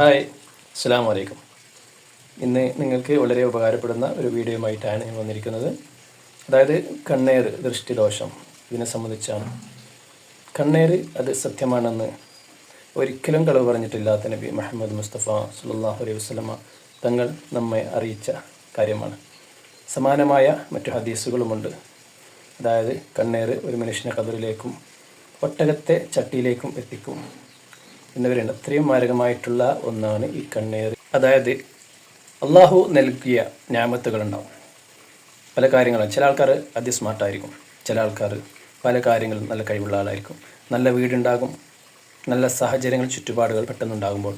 Hi അസ്സാം വലൈക്കും ഇന്ന് നിങ്ങൾക്ക് വളരെ ഉപകാരപ്പെടുന്ന ഒരു വീഡിയോയുമായിട്ടാണ് ഞാൻ വന്നിരിക്കുന്നത്. അതായത് കണ്ണേർ ദൃഷ്ടിദോഷം ഇതിനെ സംബന്ധിച്ചാണ്. കണ്ണേർ അത് സത്യമാണെന്ന് ഒരിക്കലും കളവ് പറഞ്ഞിട്ടില്ലാത്ത നബി മുഹമ്മദ് മുസ്തഫ സുല്ലാഹു അലൈഹി വസ്ലമ തങ്ങൾ നമ്മെ അറിയിച്ച കാര്യമാണ്. സമാനമായ മറ്റു ഹദീസുകളുമുണ്ട്. അതായത് കണ്ണേർ ഒരു മനുഷ്യനെ കബറിലേക്കും ഒട്ടകത്തെ ചട്ടിയിലേക്കും എത്തിക്കും. എന്നിവരുണ്ട് അത്രയും മാരകമായിട്ടുള്ള ഒന്നാണ് ഈ കണ്ണീർ അതായത് അള്ളാഹു നൽകിയ ഞാമത്തുകളുണ്ടാവും. പല കാര്യങ്ങളും. ചില ആൾക്കാർ അതി സ്മാർട്ടായിരിക്കും ചില ആൾക്കാർ പല കാര്യങ്ങളും നല്ല കഴിവുള്ള ആളായിരിക്കും. നല്ല വീടുണ്ടാകും. നല്ല സാഹചര്യങ്ങൾ ചുറ്റുപാടുകൾ പെട്ടെന്നുണ്ടാകുമ്പോൾ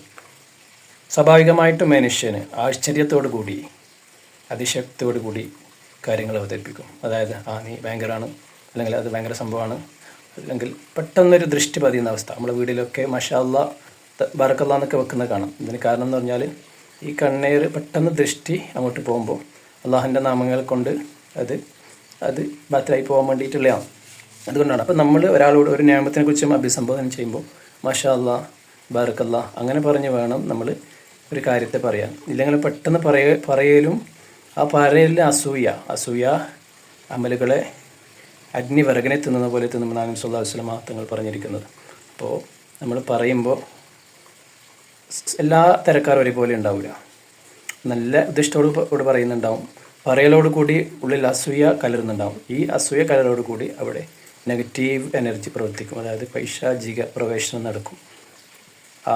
സ്വാഭാവികമായിട്ടും മനുഷ്യന് ആശ്ചര്യത്തോടു കൂടി അതിശക്തിയോടു കൂടി കാര്യങ്ങൾ അവതരിപ്പിക്കും. അതായത് ആ നീ ഭയങ്കരമാണ് അല്ലെങ്കിൽ അത് ഭയങ്കര സംഭവമാണ്. അല്ലെങ്കിൽ പെട്ടെന്നൊരു ദൃഷ്ടി പതിയുന്ന അവസ്ഥ. നമ്മുടെ വീട്ടിലൊക്കെ മഷാല്ല ബറക്കല്ല എന്നൊക്കെ വെക്കുന്നത് കാണാം. ഇതിന് കാരണം എന്ന് പറഞ്ഞാൽ ഈ കണ്ണീർ പെട്ടെന്ന് ദൃഷ്ടി അങ്ങോട്ട് പോകുമ്പോൾ അള്ളാഹിന്റെ നാമങ്ങൾ കൊണ്ട് അത് അത് ബാത്തിലായി പോകാൻ വേണ്ടിയിട്ടുള്ളതാണ്. അതുകൊണ്ടാണ്. അപ്പോൾ നമ്മൾ ഒരാളോട് ഒരു നിയമത്തിനെ കുറിച്ച് അഭിസംബോധന ചെയ്യുമ്പോൾ മഷാല്ല ബാറക്കല്ല അങ്ങനെ പറഞ്ഞ് വേണം നമ്മൾ ഒരു കാര്യത്തെ പറയാൻ. ഇല്ലെങ്കിൽ പെട്ടെന്ന് പറയ പറയലും ആ പറയലിൽ അസൂയ അസൂയ അമലുകളെ അഗ്നി വിറകിനെ തിന്നുന്ന പോലെ തിന്നുമ്പോൾ നാഗം സുല്ലാ വസ്ലമ തങ്ങൾ പറഞ്ഞിരിക്കുന്നത്. അപ്പോൾ നമ്മൾ പറയുമ്പോൾ എല്ലാ തരക്കാരും ഒരേപോലെ ഉണ്ടാവില്ല നല്ല ഉദ്ദിഷ്ടോട് കൂടി പറയുന്നുണ്ടാവും. പറയലോട് കൂടി ഉള്ളിൽ അസൂയ കലരുന്നുണ്ടാവും. ഈ അസൂയ കലരോട് കൂടി അവിടെ നെഗറ്റീവ് എനർജി പ്രവർത്തിക്കും. അതായത് പൈശാചിക പ്രവേശനം നടക്കും. ആ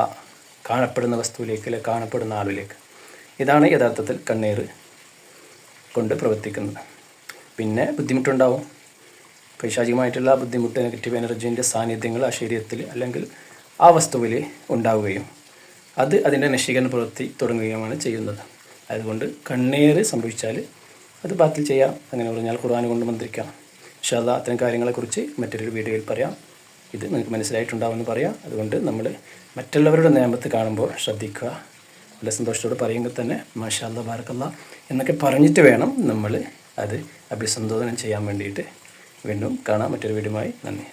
കാണപ്പെടുന്ന വസ്തുവിലേക്ക് അല്ലെ കാണപ്പെടുന്ന ആളിലേക്ക്. ഇതാണ് യഥാർത്ഥത്തിൽ കണ്ണീർ കൊണ്ട് പ്രവർത്തിക്കുന്നത്. പിന്നെ ബുദ്ധിമുട്ടുണ്ടാവും. പൈശാചികമായിട്ടുള്ള ബുദ്ധിമുട്ട് നെഗറ്റീവ് എനർജീന്റെ സാന്നിധ്യങ്ങൾ ആ ശരീരത്തിൽ അല്ലെങ്കിൽ ആ വസ്തുവിൽ ഉണ്ടാവുകയും അത് അതിന്റെ നശീകരണ പ്രവൃത്തി തുടങ്ങുകയുമാണ് ചെയ്യുന്നത്. അതുകൊണ്ട് കണ്ണീർ സംഭവിച്ചാൽ അത് ബാത്തിൽ ചെയ്യാം അങ്ങനെ പറഞ്ഞാൽ ഖുർആൻ കൊണ്ട് മന്ത്രിക്കാം. പക്ഷേ അത് അത്തരം കാര്യങ്ങളെക്കുറിച്ച് മറ്റൊരു വീഡിയോയിൽ പറയാം. ഇത് നിങ്ങൾക്ക് മനസ്സിലായിട്ടുണ്ടാവുമെന്ന് പറയാം. അതുകൊണ്ട് നമ്മൾ മറ്റുള്ളവരുടെ നിയമത്ത് കാണുമ്പോൾ ശ്രദ്ധിക്കുക. നല്ല സന്തോഷത്തോടെ പറയുമ്പോൾ തന്നെ മാഷാ മാഷാല്ല ബാർക്കല്ല എന്നൊക്കെ പറഞ്ഞിട്ട് വേണം നമ്മൾ അത് അഭിസംബോധന ചെയ്യാൻ വേണ്ടിയിട്ട് വീണ്ടും കാണാം മറ്റൊരു വീഡിയോയുമായി. നന്ദി.